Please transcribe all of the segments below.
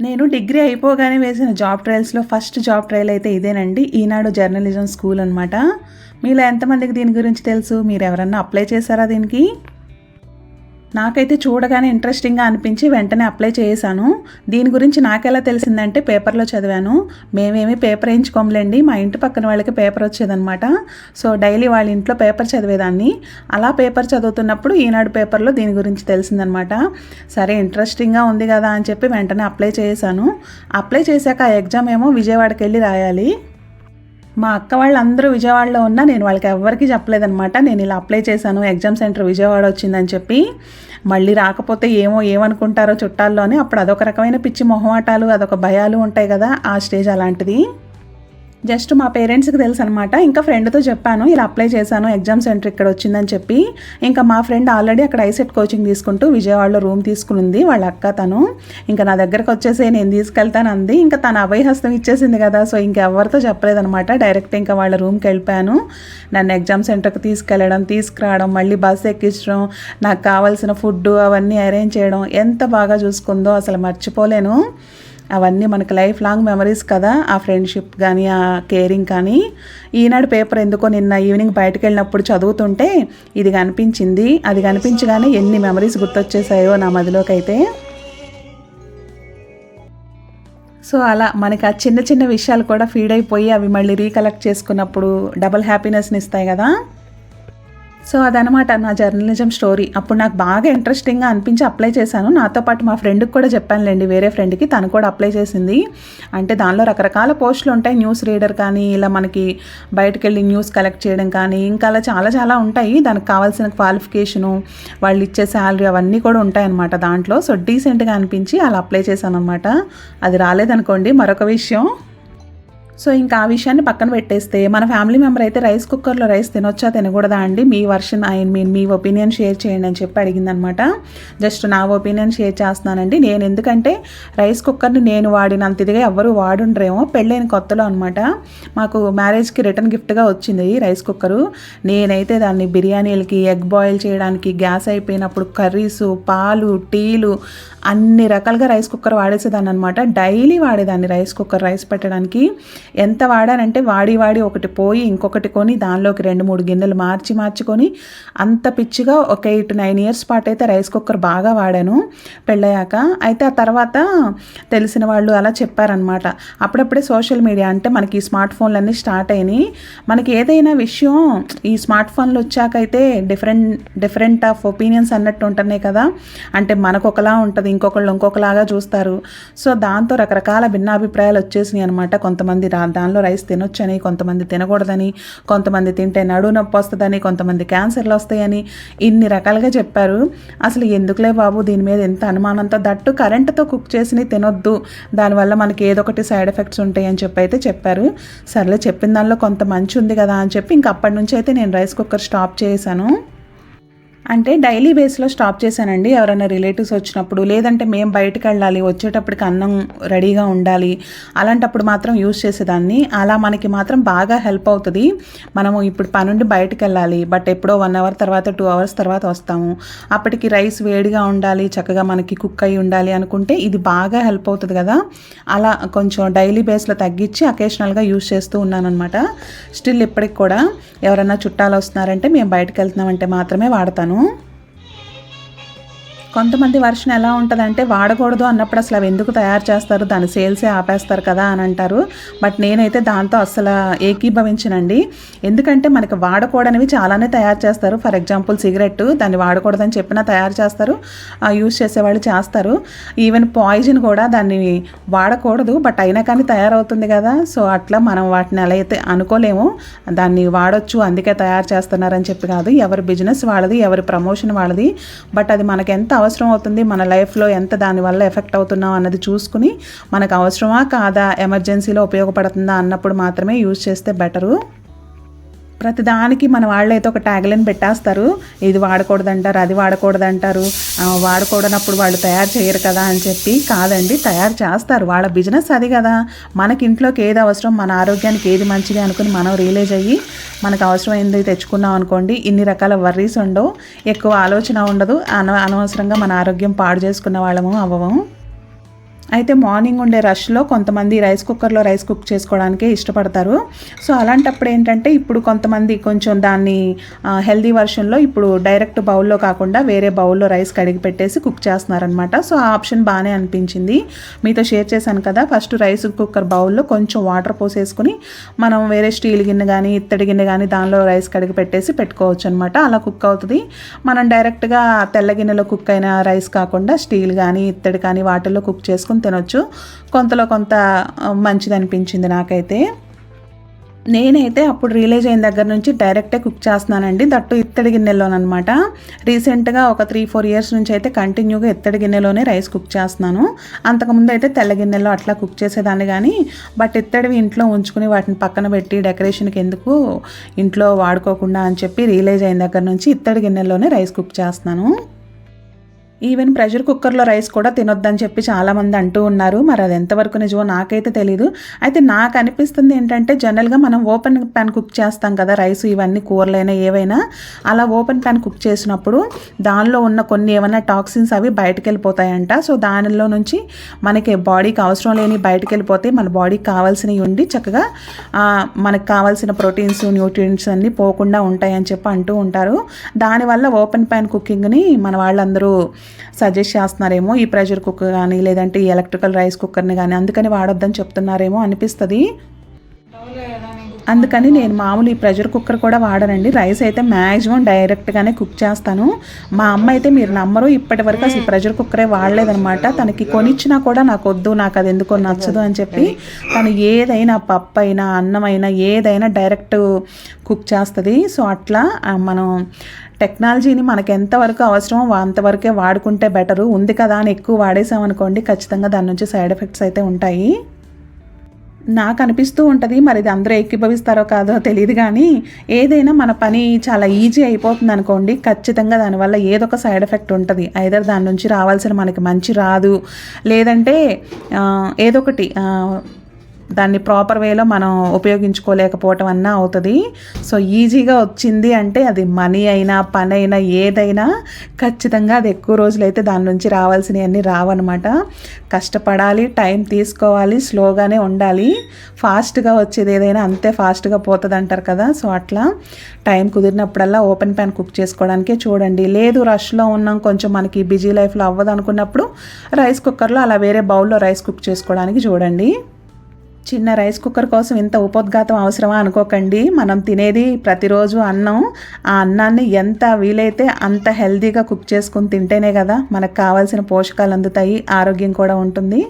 నేను డిగ్రీ అయిపోగానే వేసిన జాబ్ ట్రయల్స్లో ఫస్ట్ జాబ్ ట్రయల్ అయితే ఇదేనండి. ఈనాడు జర్నలిజం స్కూల్ అనమాట మీలో ఎంతమందికి దీని గురించి తెలుసు? మీరు ఎవరన్నా అప్లై చేశారా దీనికి? నాకైతే చూడగానే ఇంట్రెస్టింగ్గా అనిపించి వెంటనే అప్లై చేశాను దీని గురించి నాకెలా తెలిసిందంటే పేపర్లో చదివాను. మేమేమి పేపర్ వేయించుకోంలేండి మా ఇంటి పక్కన వాళ్ళకి పేపర్ వచ్చేదనమాట సో డైలీ వాళ్ళ ఇంట్లో పేపర్ చదివేదాన్ని. అలా పేపర్ చదువుతున్నప్పుడు ఈనాడు పేపర్లో దీని గురించి తెలిసిందనమాట సరే ఇంట్రెస్టింగ్గా ఉంది కదా అని చెప్పి వెంటనే అప్లై చేశాను అప్లై చేశాక ఆ ఎగ్జామ్ ఏమో విజయవాడకి వెళ్ళి రాయాలి. మా అక్క వాళ్ళందరూ విజయవాడలో ఉన్నా నేను వాళ్ళకి ఎవరికి చెప్పలేదనమాట నేను ఇలా అప్లై చేశాను ఎగ్జామ్ సెంటర్ విజయవాడ వచ్చిందని చెప్పి. మళ్ళీ రాకపోతే ఏమో ఏమనుకుంటారో చుట్టాల్లోనే అప్పుడు అదొక రకమైన పిచ్చి మొహమాటాలు అదొక భయాలు ఉంటాయి కదా ఆ స్టేజ్ అలాంటిది. జస్ట్ మా పేరెంట్స్కి తెలుసు అనమాట ఇంకా ఫ్రెండ్తో చెప్పాను ఇలా అప్లై చేశాను ఎగ్జామ్ సెంటర్ ఇక్కడ వచ్చిందని చెప్పి. ఇంకా మా ఫ్రెండ్ ఆల్రెడీ అక్కడ ఐసెట్ కోచింగ్ తీసుకుంటూ విజయవాడలో రూమ్ తీసుకునింది వాళ్ళ అక్క తను. ఇంకా నా దగ్గరకు వచ్చేసి నేను తీసుకెళ్తాను అంది. ఇంకా తన అభయహస్తం ఇచ్చేసింది కదా సో ఇంకెవరితో చెప్పలేదనమాట డైరెక్ట్ ఇంకా వాళ్ళ రూమ్కి వెళ్ళిపోయాను. నన్ను ఎగ్జామ్ సెంటర్కి తీసుకెళ్ళడం తీసుకురావడం మళ్ళీ బస్సు ఎక్కించడం నాకు కావాల్సిన ఫుడ్ అవన్నీ అరేంజ్ చేయడం ఎంత బాగా చూసుకుందో అసలు మర్చిపోలేను. అవన్నీ మనకు లైఫ్ లాంగ్ మెమరీస్ కదా ఆ ఫ్రెండ్షిప్ కానీ ఆ కేరింగ్ కానీ. ఈనాడు పేపర్ ఎందుకో నిన్న ఈవినింగ్ బయటకు వెళ్ళినప్పుడు చదువుతుంటే ఇది కనిపించింది. అది కనిపించగానే ఎన్ని మెమరీస్ గుర్తొచ్చేసాయో నా మదిలోకి అయితే సో అలా మనకి ఆ చిన్న చిన్న విషయాలు కూడా ఫీడ్ అయిపోయి అవి మళ్ళీ రీకలెక్ట్ చేసుకున్నప్పుడు డబల్ హ్యాపీనెస్ని ఇస్తాయి కదా. సో అదనమాట నా జర్నలిజం స్టోరీ. అప్పుడు నాకు బాగా ఇంట్రెస్టింగ్గా అనిపించి అప్లై చేశాను. నాతో పాటు మా ఫ్రెండ్కి కూడా చెప్పానులేండి వేరే ఫ్రెండ్కి. తను కూడా అప్లై చేసింది. అంటే దానిలో రకరకాల పోస్టులు ఉంటాయి. న్యూస్ రీడర్ కానీ ఇలా మనకి బయటకు వెళ్ళి న్యూస్ కలెక్ట్ చేయడం కానీ ఇంకా అలా చాలా చాలా ఉంటాయి. దానికి కావాల్సిన క్వాలిఫికేషను వాళ్ళు ఇచ్చే శాలరీ అవన్నీ కూడా ఉంటాయన్నమాట దాంట్లో. సో డీసెంట్గా అనిపించి అలా అప్లై చేశాను అనమాట అది రాలేదనుకోండి మరొక విషయం. సో ఇంకా ఆ విషయాన్ని పక్కన పెట్టేస్తే మన ఫ్యామిలీ మెంబర్ అయితే రైస్ కుక్కర్లో రైస్ తినొచ్చా తినకూడదా అండి? మీ వర్షన్ ఐ మీన్ మీ ఒపీనియన్ షేర్ చేయండి అని చెప్పి అడిగిందనమాట. జస్ట్ నా ఒపీనియన్ షేర్ చేస్తున్నానండి. నేను ఎందుకంటే రైస్ కుక్కర్ని నేను వాడినంత ఇదిగా ఎవరు వాడుండ్రేమో. పెళ్ళైన కొత్తలో అనమాట మాకు మ్యారేజ్కి రిటర్న్ గిఫ్ట్గా వచ్చింది రైస్ కుక్కరు. నేనైతే దాన్ని బిర్యానీలకి ఎగ్ బాయిల్ చేయడానికి గ్యాస్ అయిపోయినప్పుడు కర్రీసు పాలు టీలు అన్ని రకాలుగా రైస్ కుక్కర్ వాడేసేదాన్ని అనమాట డైలీ వాడేదాన్ని రైస్ కుక్కర్ రైస్ పెట్టడానికి. ఎంత వాడానంటే వాడి వాడి ఒకటి పోయి ఇంకొకటి కొని దానిలోకి రెండు మూడు గిన్నెలు మార్చి మార్చుకొని అంత పిచ్చిగా ఒక ఎయిట్ నైన్ ఇయర్స్ పాటు అయితే రైస్ కుక్కర్ బాగా వాడాను పెళ్ళయ్యాక. అయితే ఆ తర్వాత తెలిసిన వాళ్ళు అలా చెప్పారనమాట అప్పుడప్పుడే సోషల్ మీడియా అంటే మనకి ఈ స్మార్ట్ ఫోన్లు అన్నీ స్టార్ట్ అయినాయి. మనకి ఏదైనా విషయం ఈ స్మార్ట్ ఫోన్లు వచ్చాకైతే డిఫరెంట్ డిఫరెంట్ ఆఫ్ ఒపీనియన్స్ అన్నట్టు ఉంటున్నాయి కదా. అంటే మనకు ఒకలా ఉంటుంది ఇంకొకళ్ళు ఇంకొకలాగా చూస్తారు. సో దాంతో రకరకాల భిన్నాభిప్రాయాలు వచ్చేసినాయి అనమాట కొంతమంది రా దానిలో రైస్ తినొచ్చని కొంతమంది తినకూడదని కొంతమంది తింటే నడు నొప్పి వస్తుందని కొంతమంది క్యాన్సర్లు వస్తాయని ఇన్ని రకాలుగా చెప్పారు. అసలు ఎందుకులే బాబు దీని మీద ఎంత అనుమానంతో దట్టు కరెంటుతో కుక్ చేసి తినొద్దు. దానివల్ల మనకి ఏదో ఒకటి సైడ్ ఎఫెక్ట్స్ ఉంటాయి అని చెప్పి అయితే చెప్పారు. సర్లే చెప్పిన దానిలో కొంత మంచి ఉంది కదా అని చెప్పి ఇంక అప్పటి నుంచి అయితే నేను రైస్ కుక్కర్ స్టాప్ చేశాను. అంటే డైలీ బేస్లో స్టాప్ చేశానండి. ఎవరైనా రిలేటివ్స్ వచ్చినప్పుడు లేదంటే మేము బయటకు వెళ్ళాలి వచ్చేటప్పటికి అన్నం రెడీగా ఉండాలి అలాంటప్పుడు మాత్రం యూస్ చేసేదాన్ని. అలా మనకి మాత్రం బాగా హెల్ప్ అవుతుంది. మనము ఇప్పుడు పనుండి బయటకు వెళ్ళాలి బట్ ఎప్పుడో వన్ అవర్ తర్వాత టూ అవర్స్ తర్వాత వస్తాము. అప్పటికి రైస్ వేడిగా ఉండాలి చక్కగా మనకి కుక్ అయి ఉండాలి అనుకుంటే ఇది బాగా హెల్ప్ అవుతుంది కదా. అలా కొంచెం డైలీ బేస్లో తగ్గించి అకేషనల్గా యూస్ చేస్తూ ఉన్నాను అనమాట స్టిల్ ఇప్పటికి కూడా ఎవరైనా చుట్టాలు వస్తున్నారంటే మేము బయటకు వెళ్తున్నామంటే మాత్రమే వాడతాను. ano కొంతమంది వర్షన్ ఎలా ఉంటుందంటే వాడకూడదు అన్నప్పుడు అసలు అవి ఎందుకు తయారు చేస్తారు? దాని సేల్సే ఆపేస్తారు కదా అని అంటారు. బట్ నేనైతే దాంతో అసలు ఏకీభవించనండి. ఎందుకంటే మనకి వాడకూడనివి చాలానే తయారు చేస్తారు. ఫర్ ఎగ్జాంపుల్ సిగరెట్ దాన్ని వాడకూడదని చెప్పినా తయారు చేస్తారు. యూస్ చేసేవాళ్ళు చేస్తారు. ఈవెన్ పాయిజన్ కూడా దాన్ని వాడకూడదు బట్ అయినా కానీ తయారవుతుంది కదా. సో అట్లా మనం వాటిని ఎలా అయితే అనుకోలేము దాన్ని వాడొచ్చు అందుకే తయారు చేస్తున్నారని చెప్పి కాదు. ఎవరి బిజినెస్ వాళ్ళది ఎవరి ప్రమోషన్ వాళ్ళది. బట్ అది మనకెంత ఎంత అవసరం అవుతుంది. మన లైఫ్లో ఎంత దానివల్ల ఎఫెక్ట్ అవుతున్నాం అన్నది చూసుకుని మనకు అవసరమా కాదా ఎమర్జెన్సీలో ఉపయోగపడుతుందా అన్నప్పుడు మాత్రమే యూజ్ చేస్తే బెటరు ప్రతిదానికి మన వాళ్ళు అయితే ఒక ట్యాగ్లైన్ పెట్టేస్తారు. ఇది వాడకూడదంటారు అది వాడకూడదంటారు వాడకూడనప్పుడు వాళ్ళు తయారు చేయరు కదా అని చెప్పి కాదండి తయారు చేస్తారు. వాళ్ళ బిజినెస్ అది కదా. మనకి ఇంట్లోకి ఏది అవసరం మన ఆరోగ్యానికి ఏది మంచిది అనుకుని మనం రియలైజ్ అయ్యి మనకు అవసరమైంది తెచ్చుకున్నాం అనుకోండి ఇన్ని రకాల వర్రీస్ ఉండవు. ఎక్కువ ఆలోచన ఉండదు. అన అనవసరంగా మన ఆరోగ్యం పాడు చేసుకున్న వాళ్ళము అవ్వము. అయితే మార్నింగ్ ఉండే రష్లో కొంతమంది రైస్ కుక్కర్లో రైస్ కుక్ చేసుకోవడానికే ఇష్టపడతారు. సో అలాంటప్పుడు ఏంటంటే ఇప్పుడు కొంతమంది కొంచెం దాన్ని హెల్దీ వర్షన్లో ఇప్పుడు డైరెక్ట్ బౌల్లో కాకుండా వేరే బౌల్లో రైస్ కడిగి పెట్టేసి కుక్ చేస్తున్నారనమాట సో ఆ ఆప్షన్ బాగానే అనిపించింది. మీతో షేర్ చేశాను కదా ఫస్ట్ రైస్ కుక్కర్ బౌల్లో కొంచెం వాటర్ పోసేసుకుని మనం వేరే స్టీల్ గిన్నె కానీ ఇత్తడి గిన్నె కానీ దానిలో రైస్ కడిగి పెట్టేసి పెట్టుకోవచ్చు అనమాట అలా కుక్ అవుతుంది. మనం డైరెక్ట్గా తెల్ల గిన్నెలో కుక్ అయిన రైస్ కాకుండా స్టీల్ కానీ ఇత్తడి కానీ వాటిల్లో కుక్ చేసుకుని తినొచ్చు. కొంతలో కొంత మంచిది అనిపించింది నాకైతే. నేనైతే అప్పుడు రిలీజ్ అయిన దగ్గర నుంచి డైరెక్టే కుక్ చేస్తున్నానండి. దట్టు ఇత్తడి గిన్నెలోనమాట రీసెంట్గా ఒక త్రీ ఫోర్ ఇయర్స్ నుంచి అయితే కంటిన్యూగా ఇత్తడి గిన్నెలోనే రైస్ కుక్ చేస్తున్నాను. అంతకుముందు అయితే తెల్ల గిన్నెలో అట్లా కుక్ చేసేదాన్ని కానీ బట్ ఇత్తడివి ఇంట్లో ఉంచుకుని వాటిని పక్కన పెట్టి డెకరేషన్కి ఎందుకు ఇంట్లో వాడుకోకుండా అని చెప్పి రిలీజ్ అయిన దగ్గర నుంచి ఇత్తడి గిన్నెలోనే రైస్ కుక్ చేస్తున్నాను. ఈవెన్ ప్రెషర్ కుక్కర్లో రైస్ కూడా తినొద్దని చెప్పి చాలామంది అంటూ ఉన్నారు. మరి అది ఎంతవరకు నిజమో నాకైతే తెలీదు. అయితే నాకు అనిపిస్తుంది ఏంటంటే జనరల్గా మనం ఓపెన్ ప్యాన్ కుక్ చేస్తాం కదా రైస్ ఇవన్నీ కూరలైనా ఏవైనా. అలా ఓపెన్ ప్యాన్ కుక్ చేసినప్పుడు దానిలో ఉన్న కొన్ని ఏమైనా టాక్సిన్స్ అవి బయటకు వెళ్ళిపోతాయంట సో దానిలో నుంచి మనకి బాడీకి అవసరం లేని బయటకు వెళ్ళిపోతే మన బాడీకి కావాల్సినవి ఉండి చక్కగా మనకు కావాల్సిన ప్రోటీన్స్ న్యూట్రియంట్స్ అన్నీ పోకుండా ఉంటాయని చెప్పి అంటూ ఉంటారు. దానివల్ల ఓపెన్ ప్యాన్ కుకింగ్ని మన వాళ్ళందరూ సజెస్ట్ చేస్తున్నారేమో ఈ ప్రెషర్ కుక్కర్ కానీ లేదంటే ఈ ఎలక్ట్రికల్ రైస్ కుక్కర్ని కానీ అందుకని వాడొద్దని చెప్తున్నారేమో అనిపిస్తుంది. అందుకని నేను మామూలు ఈ ప్రెషర్ కుక్కర్ కూడా వాడనండి. రైస్ అయితే మ్యాక్సిమం డైరెక్ట్గానే కుక్ చేస్తాను. మా అమ్మ అయితే మీరు నమ్మరు ఇప్పటి వరకు అసలు ప్రెషర్ కుక్కరే వాడలేదనమాట. తనకి కొనిచ్చినా కూడా నాకు వద్దు నాకు అది ఎందుకో నచ్చదు అని చెప్పి తను ఏదైనా పప్పు అయినా అన్నమైనా ఏదైనా డైరెక్ట్ కుక్ చేస్తుంది. సో అట్లా మనం టెక్నాలజీని మనకు ఎంతవరకు అవసరమో అంతవరకే వాడుకుంటే బెటరు. ఉంది కదా అని ఎక్కువ వాడేసామనుకోండి ఖచ్చితంగా దాని నుంచి సైడ్ ఎఫెక్ట్స్ అయితే ఉంటాయి. నాకు అనిపిస్తూ ఉంటుంది మరి ఇది అందరూ ఏకీభవిస్తారో కాదో తెలియదు కానీ ఏదైనా మన పని చాలా ఈజీ అయిపోతుంది అనుకోండి ఖచ్చితంగా దానివల్ల ఏదో ఒక సైడ్ ఎఫెక్ట్ ఉంటుంది. ఐదర్ దాని నుంచి రావాల్సిన మనకి మంచి రాదు. లేదంటే ఏదో ఒకటి దాన్ని ప్రాపర్ వేలో మనం ఉపయోగించుకోలేకపోవటం అన్నా అవుతుంది. సో ఈజీగా వచ్చింది అంటే అది మనీ అయినా పని అయినా ఏదైనా ఖచ్చితంగా అది ఎక్కువ రోజులు అయితే దాని నుంచి రావాల్సినవన్నీ రావన్నమాట. కష్టపడాలి టైం తీసుకోవాలి స్లోగానే ఉండాలి. ఫాస్ట్గా వచ్చేది ఏదైనా అంతే ఫాస్ట్గా పోతుంది అంటారు కదా. సో అట్లా టైం కుదిరినప్పుడల్లా ఓపెన్ ప్యాన్ కుక్ చేసుకోవడానికే చూడండి. లేదు రష్లో ఉన్నాం కొంచెం మనకి బిజీ లైఫ్లో అవ్వదు అనుకున్నప్పుడు రైస్ కుక్కర్లో అలా వేరే బౌల్లో రైస్ కుక్ చేసుకోవడానికి చూడండి. చిన్న రైస్ కుక్కర్ కోసం ఇంత ఉపోద్ఘాతం అవసరమా అనుకోకండి. మనం తినేది ప్రతిరోజు అన్నం. ఆ అన్నాన్ని ఎంత వీలైతే అంత హెల్తీగా కుక్ చేసుకుని తింటేనే కదా మనకు కావాల్సిన పోషకాలు అందుతాయి ఆరోగ్యం కూడా ఉంటుంది.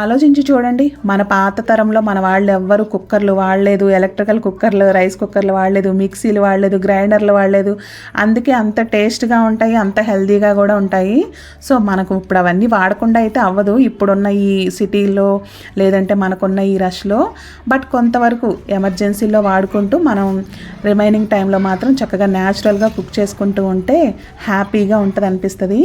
ఆలోచించి చూడండి. మన పాత తరంలో మన వాళ్ళు ఎవ్వరు కుక్కర్లు వాడలేదు ఎలక్ట్రికల్ కుక్కర్లు రైస్ కుక్కర్లు వాడలేదు మిక్సీలు వాడలేదు గ్రైండర్లు వాడలేదు. అందుకే అంత టేస్ట్గా ఉంటాయి అంత హెల్తీగా కూడా ఉంటాయి. సో మనకు ఇప్పుడు అవన్నీ వాడకుండా అయితే అవ్వదు. ఇప్పుడున్న ఈ సిటీలో లేదంటే మనకున్న ఈ రష్లో. బట్ కొంతవరకు ఎమర్జెన్సీలో వాడుకుంటూ మనం రిమైనింగ్ టైంలో మాత్రం చక్కగా న్యాచురల్గా కుక్ చేసుకుంటూ ఉంటే హ్యాపీగా ఉంటుంది అనిపిస్తుంది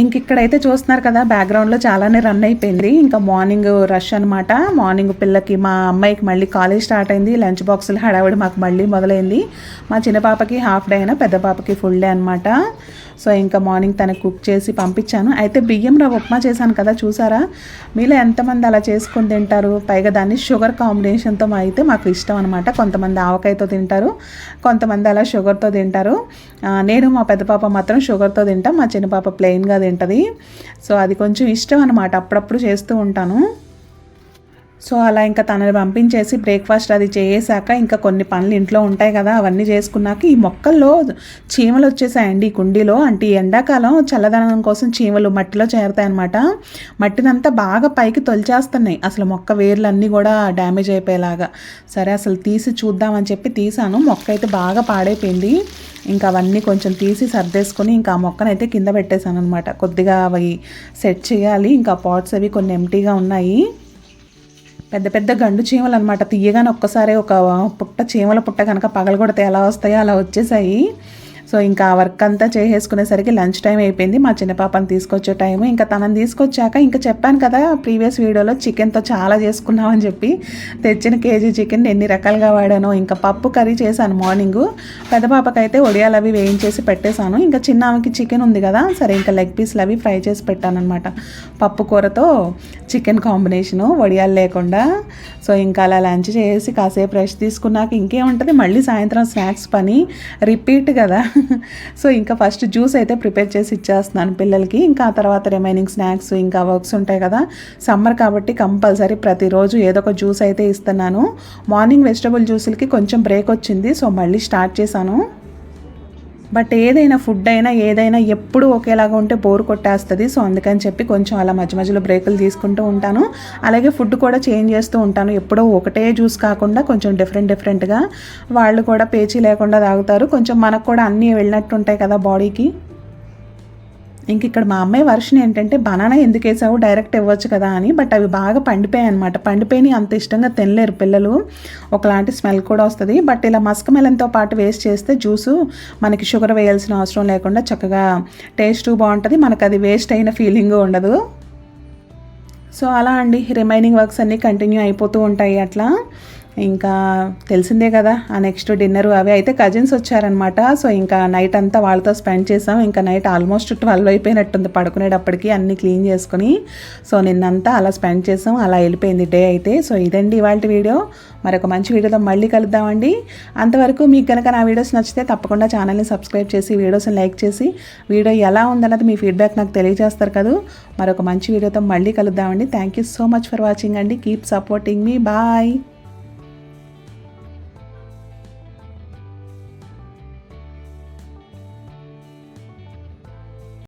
ఇంక ఇక్కడైతే చూస్తున్నారు కదా బ్యాక్గ్రౌండ్లో చాలానే రన్ అయిపోయింది. ఇంకా మార్నింగ్ రష్ అనమాట మార్నింగ్ పిల్లకి మా అమ్మాయికి మళ్ళీ కాలేజ్ స్టార్ట్ అయింది. లంచ్ బాక్సులు హడావిడి మాకు మళ్ళీ మొదలైంది. మా చిన్న పాపకి హాఫ్ డే అయినా పెద్ద పాపకి ఫుల్ డే అనమాట సో ఇంకా మార్నింగ్ తనకు కుక్ చేసి పంపించాను. అయితే బియ్యం రవ్వ ఉప్మా చేశాను కదా చూసారా? మీలో ఎంతమంది అలా చేసుకుని తింటారు? పైగా దాన్ని షుగర్ కాంబినేషన్తో అయితే మాకు ఇష్టం అనమాట కొంతమంది ఆవకాయతో తింటారు కొంతమంది అలా షుగర్తో తింటారు. నేను మా పెద్ద పాప మాత్రం షుగర్తో తింటాం. మా చిన్న పాప ప్లెయిన్గా తింటుంది. సో అది కొంచెం ఇష్టం అనమాట అప్పుడప్పుడు చేస్తూ ఉంటాను. సో అలా ఇంకా తనని పంపించేసి బ్రేక్ఫాస్ట్ అది చేసాక ఇంకా కొన్ని పనులు ఇంట్లో ఉంటాయి కదా అవన్నీ చేసుకున్నాక ఈ మొక్కల్లో చీమలు వచ్చేసాయండి ఈ కుండీలో. అంటే ఎండాకాలం చల్లదనం కోసం చీమలు మట్టిలో చేరతాయన్నమాట. మట్టినంతా బాగా పైకి తొలిచేస్తున్నాయి. అసలు మొక్క వేర్లన్నీ కూడా డ్యామేజ్ అయిపోయేలాగా. సరే అసలు తీసి చూద్దామని చెప్పి తీసాను మొక్క అయితే బాగా పాడైపోయింది. ఇంకా అవన్నీ కొంచెం తీసి సర్దేసుకొని ఇంకా ఆ మొక్కనైతే కింద పెట్టేశాను అనమాట కొద్దిగా అవి సెట్ చేయాలి. ఇంకా పాట్స్ అవి కొన్ని ఎంటీగా ఉన్నాయి. పెద్ద పెద్ద గండు చీమలు అనమాట తీయగానే ఒక్కసారి ఒక పుట్ట చీమల పుట్ట కనుక పగలగొడితే ఎలా వస్తాయో అలా వచ్చేసాయి. సో ఇంకా ఆ వర్క్ అంతా చేసేసుకునేసరికి లంచ్ టైం అయిపోయింది. మా చిన్న పాపని తీసుకొచ్చే టైం ఇంకా తనని తీసుకొచ్చాక ఇంకా చెప్పాను కదా ప్రీవియస్ వీడియోలో చికెన్తో చాలా చేసుకున్నామని చెప్పి. తెచ్చిన కేజీ చికెన్ ఎన్ని రకాలుగా వాడానో ఇంకా పప్పు కర్రీ చేశాను మార్నింగ్. పెద్ద పాపకైతే ఒడియాలు అవి వేయించేసి పెట్టేశాను. ఇంకా చిన్న ఆమెకి చికెన్ ఉంది కదా సరే ఇంకా లెగ్ పీస్లు అవి ఫ్రై చేసి పెట్టానమాట పప్పు కూరతో చికెన్ కాంబినేషను వడియాలు లేకుండా. సో ఇంకా అలా లంచ్ చేసి కాసేపు రెస్ట్ తీసుకున్నాక ఇంకేముంటుంది? మళ్ళీ సాయంత్రం స్నాక్స్ పని. రిపీట్ కదా. సో ఇంకా ఫస్ట్ జ్యూస్ అయితే ప్రిపేర్ చేసి ఇచ్చేస్తున్నాను పిల్లలకి. ఇంకా ఆ తర్వాత రిమైనింగ్ స్నాక్స్ ఇంకా వర్క్స్ ఉంటాయి కదా. సమ్మర్ కాబట్టి కంపల్సరీ ప్రతిరోజు ఏదో ఒక జ్యూస్ అయితే ఇస్తున్నాను. మార్నింగ్ వెజిటబుల్ జ్యూసులకి కొంచెం బ్రేక్ వచ్చింది. సో మళ్ళీ స్టార్ట్ చేశాను. బట్ ఏదైనా ఫుడ్ అయినా ఏదైనా ఎప్పుడు ఒకేలాగా ఉంటే బోర్ కొట్టేస్తుంది. సో అందుకని చెప్పి కొంచెం అలా మధ్య మధ్యలో బ్రేకులు తీసుకుంటూ ఉంటాను. అలాగే ఫుడ్ కూడా చేంజ్ చేస్తూ ఉంటాను. ఎప్పుడో ఒకటే జ్యూస్ కాకుండా కొంచెం డిఫరెంట్ డిఫరెంట్గా వాళ్ళు కూడా పేచీ లేకుండా తాగుతారు. కొంచెం మనకు కూడా అన్నీ వెళ్ళినట్టు ఉంటాయి కదా బాడీకి ఇంక ఇక్కడ మా అమ్మాయి వర్షన్ ఏంటంటే బనానా ఎందుకు వేసావు? డైరెక్ట్ ఇవ్వచ్చు కదా అని. బట్ అవి బాగా పండిపోయాయి అనమాట పండిపోయి అంత ఇష్టంగా తినలేరు పిల్లలు. ఒకలాంటి స్మెల్ కూడా వస్తుంది. బట్ ఇలా మస్క్ మెలన్తో పాటు వేస్ట్ చేస్తే జ్యూసు మనకి షుగర్ వేయాల్సిన అవసరం లేకుండా చక్కగా టేస్ట్ బాగుంటుంది. మనకు అది వేస్ట్ అయిన ఫీలింగ్ ఉండదు. సో అలా అండి. రిమైనింగ్ వర్క్స్ అన్నీ కంటిన్యూ అయిపోతూ ఉంటాయి అట్లా. ఇంకా తెలిసిందే కదా ఆ నెక్స్ట్ డిన్నర్ అవి. అయితే కజిన్స్ వచ్చారనమాట సో ఇంకా నైట్ అంతా వాళ్ళతో స్పెండ్ చేసాం. ఇంకా నైట్ ఆల్మోస్ట్ ట్వెల్వ్ అయిపోయినట్టుంది పడుకునేటప్పటికి అన్నీ క్లీన్ చేసుకుని. సో నిన్నంతా అలా స్పెండ్ చేసాం. అలా వెళ్ళిపోయింది డే అయితే. సో ఇదండి ఇవాళ వీడియో మరొక మంచి వీడియోతో మళ్ళీ కలుద్దామండి. అంతవరకు మీకు కనుక నా వీడియోస్ నచ్చితే తప్పకుండా ఛానల్ని సబ్స్క్రైబ్ చేసి వీడియోస్ని లైక్ చేసి వీడియో ఎలా ఉందన్నది మీ ఫీడ్బ్యాక్ నాకు తెలియజేస్తారు కదా. మరొక మంచి వీడియోతో మళ్ళీ కలుద్దామండి. Thank you so much for watching అండి. కీప్ సపోర్టింగ్ మీ బాయ్